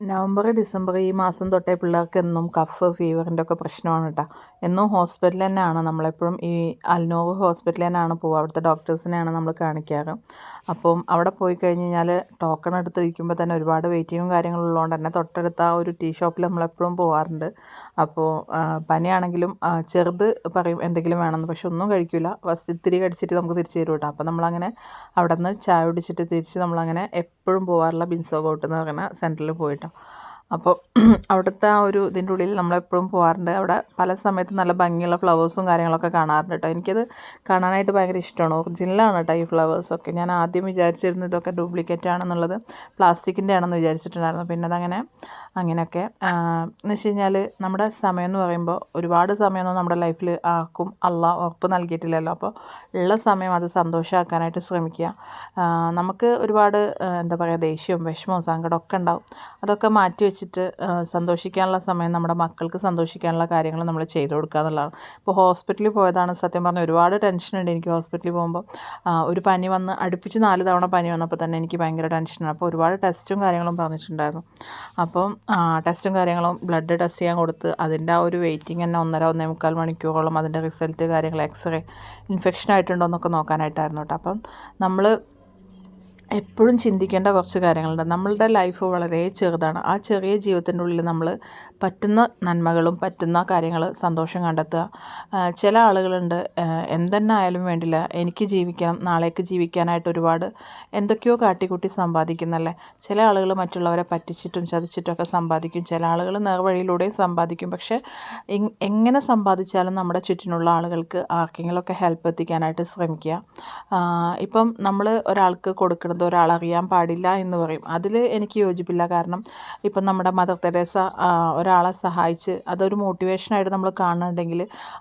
November December ഈ മാസം തൊട്ടേ പിള്ളേർക്ക് എന്നും കഫ് ഫീവറിന്റെ ഒക്കെ പ്രശ്നമാണ് കേട്ടോ. എന്നും ഹോസ്പിറ്റലിൽ തന്നെയാണ്. നമ്മളെപ്പോഴും ഈ അൽനോവ് ഹോസ്പിറ്റലിൽ തന്നെയാണ് പോവുക. അവിടുത്തെ ഡോക്ടേഴ്സിനെയാണ് നമ്മൾ കാണിക്കാറ്. അപ്പം അവിടെ പോയി കഴിഞ്ഞ് കഴിഞ്ഞാൽ ടോക്കൺ എടുത്തിരിക്കുമ്പോൾ തന്നെ ഒരുപാട് വെയിറ്റിങ്ങും കാര്യങ്ങളുള്ളതുകൊണ്ട് തന്നെ തൊട്ടടുത്ത ആ ഒരു ടീ ഷോപ്പിൽ നമ്മളെപ്പോഴും പോകാറുണ്ട് അപ്പോൾ പനിയാണെങ്കിലും ചെറുത് പറയും എന്തെങ്കിലും വേണമെന്ന് പക്ഷെ ഒന്നും കഴിക്കില്ല ഫസ്റ്റ് ഇത്തിരി കടിച്ചിട്ട് നമുക്ക് തിരിച്ച് തരും കേട്ടോ അപ്പോൾ നമ്മളങ്ങനെ അവിടെ നിന്ന് ചായ കുടിച്ചിട്ട് തിരിച്ച് നമ്മളങ്ങനെ എപ്പോഴും പോകാറുള്ള ബിൻസോ ഗോട്ട് എന്ന് പറയുന്ന സെന്ററിൽ പോയിട്ടോ. അപ്പോൾ അവിടുത്തെ ആ ഒരു ഇതിന്റെ ഉള്ളിൽ നമ്മളെപ്പോഴും പോകാറുണ്ട് അവിടെ പല സമയത്തും നല്ല ഭംഗിയുള്ള ഫ്ലവേഴ്സും കാര്യങ്ങളൊക്കെ കാണാറുണ്ട് കേട്ടോ എനിക്കത് കാണാനായിട്ട് ഭയങ്കര ഇഷ്ടമാണ്. ഒറിജിനലാണ് കേട്ടോ ഈ ഫ്ലവേഴ്സൊക്കെ ഞാൻ ആദ്യം വിചാരിച്ചിരുന്നു ഇതൊക്കെ ഡ്യൂപ്ലിക്കേറ്റ് ആണെന്നുള്ളത് പ്ലാസ്റ്റിക്കിന്റെ ആണെന്ന് വിചാരിച്ചിട്ടുണ്ടായിരുന്നു. പിന്നെ അതങ്ങനെ അങ്ങനെയൊക്കെ. എന്ന് വെച്ച് കഴിഞ്ഞാൽ നമ്മുടെ സമയം എന്ന് പറയുമ്പോൾ ഒരുപാട് സമയമൊന്നും നമ്മുടെ ലൈഫിൽ ആർക്കും അല്ല ഉറപ്പ് നൽകിയിട്ടില്ലല്ലോ. അപ്പോൾ ഉള്ള സമയം അത് സന്തോഷമാക്കാനായിട്ട് ശ്രമിക്കുക. നമുക്ക് ഒരുപാട് എന്താ പറയുക ദേഷ്യവും വിഷമവും സങ്കടമൊക്കെ ഉണ്ടാവും. അതൊക്കെ മാറ്റി വെച്ചിട്ട് സന്തോഷിക്കാനുള്ള സമയം നമ്മുടെ മക്കൾക്ക് സന്തോഷിക്കാനുള്ള കാര്യങ്ങൾ നമ്മൾ ചെയ്തു കൊടുക്കുക എന്നുള്ളതാണ്. ഇപ്പോൾ ഹോസ്പിറ്റലിൽ പോയതാണ് സത്യം പറഞ്ഞാൽ ഒരുപാട് ടെൻഷനുണ്ട് എനിക്ക് ഹോസ്പിറ്റലിൽ പോകുമ്പോൾ ഒരു പനി വന്ന് അടുപ്പിച്ച് നാല് തവണ പനി വന്നപ്പോൾ തന്നെ എനിക്ക് ഭയങ്കര ടെൻഷനാണ് അപ്പോൾ ഒരുപാട് ടെസ്റ്റും കാര്യങ്ങളും പറഞ്ഞിട്ടുണ്ടായിരുന്നു. അപ്പം ടെസ്റ്റും കാര്യങ്ങളും ബ്ലഡ് ടെസ്റ്റ് ചെയ്യാൻ കൊടുത്ത് അതിന്റെ ആ ഒരു വെയിറ്റിംഗ് തന്നെ ഒന്നര ഒന്നേ മുക്കാൽ മണിക്കൂറോളം അതിന്റെ റിസൾട്ട് കാര്യങ്ങൾ എക്സ്റേ ഇൻഫെക്ഷൻ ആയിട്ടുണ്ടോ എന്നൊക്കെ നോക്കാനായിട്ടായിരുന്നു കേട്ടോ. അപ്പം നമ്മൾ എപ്പോഴും ചിന്തിക്കേണ്ട കുറച്ച് കാര്യങ്ങളുണ്ട്. നമ്മളുടെ ലൈഫ് വളരെ ചെറുതാണ്. ആ ചെറിയ ജീവിതത്തിന്റെ ഉള്ളിൽ നമ്മൾ പറ്റുന്ന നന്മകളും പറ്റുന്ന കാര്യങ്ങൾ സന്തോഷം കണ്ടെത്തുക. ചില ആളുകളുണ്ട് എന്തെന്നെ ആയാലും വേണ്ടില്ല എനിക്ക് ജീവിക്കണം നാളേക്ക് ജീവിക്കാനായിട്ട് ഒരുപാട് എന്തൊക്കെയോ കാട്ടിക്കൂട്ടി സമ്പാദിക്കുന്നല്ലേ? ചില ആളുകൾ മറ്റുള്ളവരെ പറ്റിച്ചിട്ടും ചതിച്ചിട്ടും ഒക്കെ സമ്പാദിക്കും. ചില ആളുകൾ നേർവഴിയിലൂടെയും സമ്പാദിക്കും. പക്ഷേ എങ്ങനെ സമ്പാദിച്ചാലും നമ്മുടെ ചുറ്റിനുള്ള ആളുകൾക്ക് ആർക്കെങ്കിലുമൊക്കെ ഹെൽപ്പ് എത്തിക്കാനായിട്ട് ശ്രമിക്കുക. ഇപ്പം നമ്മൾ ഒരാൾക്ക് ചെയ്യുന്നത് ഒരാൾ അറിയാൻ പാടില്ല എന്ന് പറയും. അതിൽ എനിക്ക് യോജിപ്പില്ല. കാരണം ഇപ്പം നമ്മുടെ മദർ തെരേസ ഒരാളെ സഹായിച്ച് അതൊരു മോട്ടിവേഷനായിട്ട് നമ്മൾ കാണുന്നുണ്ടെങ്കിൽ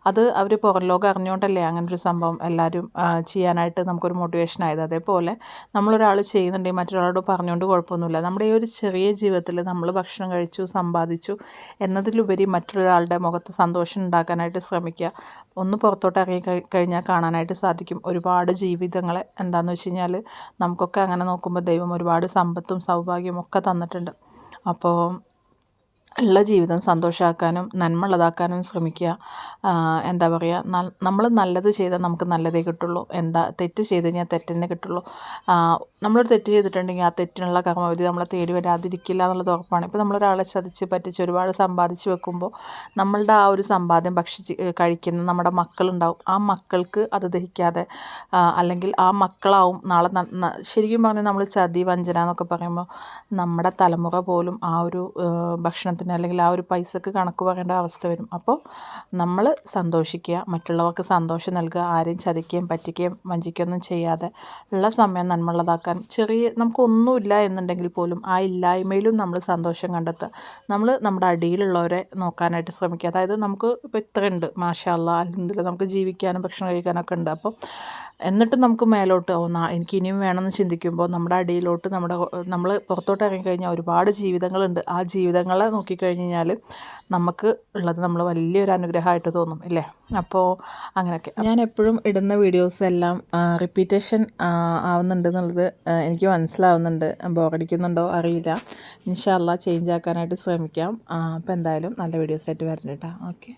അത് അവർ പുറം ലോകം അറിഞ്ഞുകൊണ്ടല്ലേ അങ്ങനെ ഒരു സംഭവം എല്ലാവരും ചെയ്യാനായിട്ട് നമുക്കൊരു മോട്ടിവേഷനായത് അതേപോലെ നമ്മളൊരാൾ ചെയ്യുന്നുണ്ടെങ്കിൽ മറ്റൊരാളോട് പറഞ്ഞുകൊണ്ട് കുഴപ്പമൊന്നുമില്ല. നമ്മുടെ ഈ ഒരു ചെറിയ ജീവിതത്തിൽ നമ്മൾ ഭക്ഷണം കഴിച്ചു സമ്പാദിച്ചു എന്നതിലുപരി മറ്റൊരാളുടെ മുഖത്ത് സന്തോഷം ഉണ്ടാക്കാനായിട്ട് ശ്രമിക്കുക. ഒന്ന് പുറത്തോട്ട് ഇറങ്ങി കഴിഞ്ഞാൽ കാണാനായിട്ട് സാധിക്കും. ഒരുപാട് ജീവിതങ്ങളെ എന്താണെന്ന് വെച്ച് കഴിഞ്ഞാൽ നമുക്കൊക്കെ അങ്ങനെ നോക്കുമ്പോൾ ദൈവം ഒരുപാട് സമ്പത്തും സൗഭാഗ്യവും ഒക്കെ തന്നിട്ടുണ്ട്. അപ്പോൾ ഉള്ള ജീവിതം സന്തോഷമാക്കാനും നന്മയുള്ളതാക്കാനും ശ്രമിക്കുക. എന്താ പറയുക നമ്മൾ നല്ലത് ചെയ്താൽ നമുക്ക് നല്ലതേ കിട്ടുള്ളൂ. എന്താ തെറ്റ് ചെയ്ത് കഴിഞ്ഞാൽ തെറ്റന്നെ കിട്ടുള്ളൂ. നമ്മളൊരു തെറ്റ് ചെയ്തിട്ടുണ്ടെങ്കിൽ ആ തെറ്റിനുള്ള കർമ്മവിധി നമ്മളെ തേടി വരാതിരിക്കില്ല എന്നുള്ളത് ഉറപ്പാണ്. ഇപ്പോൾ നമ്മളൊരാളെ ചതിച്ച് പറ്റിച്ച് ഒരുപാട് സമ്പാദിച്ച് വെക്കുമ്പോൾ നമ്മളുടെ ആ ഒരു സമ്പാദ്യം ഭക്ഷിച്ച് കഴിക്കുന്ന നമ്മുടെ മക്കളുണ്ടാവും. ആ മക്കൾക്ക് അത് ദഹിക്കാതെ അല്ലെങ്കിൽ ആ മക്കളാവും നാളെ ശരിക്കും പറഞ്ഞാൽ നമ്മൾ ചതി വഞ്ചന എന്നൊക്കെ പറയുമ്പോൾ നമ്മുടെ തലമുറ പോലും ആ ഒരു ഭക്ഷണത്തിന് പൈസത്തിന് അല്ലെങ്കിൽ ആ ഒരു പൈസക്ക് കണക്ക് പറയേണ്ട അവസ്ഥ വരും. അപ്പോൾ നമ്മൾ സന്തോഷിക്കുക മറ്റുള്ളവർക്ക് സന്തോഷം നൽകുക ആരെയും ചതിക്കുകയും പറ്റിക്കുകയും വഞ്ചിക്കുകയൊന്നും ചെയ്യാതെ ഉള്ള സമയം നന്മയുള്ളതാക്കാൻ ചെറിയ നമുക്കൊന്നുമില്ല എന്നുണ്ടെങ്കിൽ പോലും ആ ഇല്ലായ്മയിലും നമ്മൾ സന്തോഷം കണ്ടെത്തുക. നമ്മൾ നമ്മുടെ അടിയിലുള്ളവരെ നോക്കാനായിട്ട് ശ്രമിക്കുക. അതായത് നമുക്ക് ഇപ്പോൾ ഇത്രയുണ്ട്. മാഷാ അല്ലെങ്കിൽ നമുക്ക് ജീവിക്കാനും ഭക്ഷണം കഴിക്കാനൊക്കെ ഉണ്ട്. അപ്പം എന്നിട്ടും നമുക്ക് മേലോട്ട് ഒന്ന് എനിക്ക് ഇനിയും വേണമെന്ന് ചിന്തിക്കുമ്പോൾ നമ്മുടെ അടിയിലോട്ട് നമ്മുടെ നമ്മൾ പുറത്തോട്ട് ഇറങ്ങിക്കഴിഞ്ഞാൽ ഒരുപാട് ജീവിതങ്ങളുണ്ട്. ആ ജീവിതങ്ങളെ നോക്കിക്കഴിഞ്ഞ് കഴിഞ്ഞാൽ നമുക്ക് ഉള്ളത് നമ്മൾ വലിയൊരു അനുഗ്രഹമായിട്ട് തോന്നും അല്ലേ അപ്പോൾ അങ്ങനെയൊക്കെ ഞാൻ എപ്പോഴും ഇടുന്ന വീഡിയോസ് എല്ലാം റിപ്പീറ്റേഷൻ ആവുന്നുണ്ട് എന്നുള്ളത് എനിക്ക് മനസ്സിലാവുന്നുണ്ട്. ബോറടിക്കുന്നുണ്ടോ അറിയില്ല. ഇൻഷാല്ല ചേഞ്ച് ആക്കാനായിട്ട് ശ്രമിക്കാം. അപ്പോൾ എന്തായാലും നല്ല വീഡിയോസായിട്ട് വരണം കേട്ടോ ഓക്കെ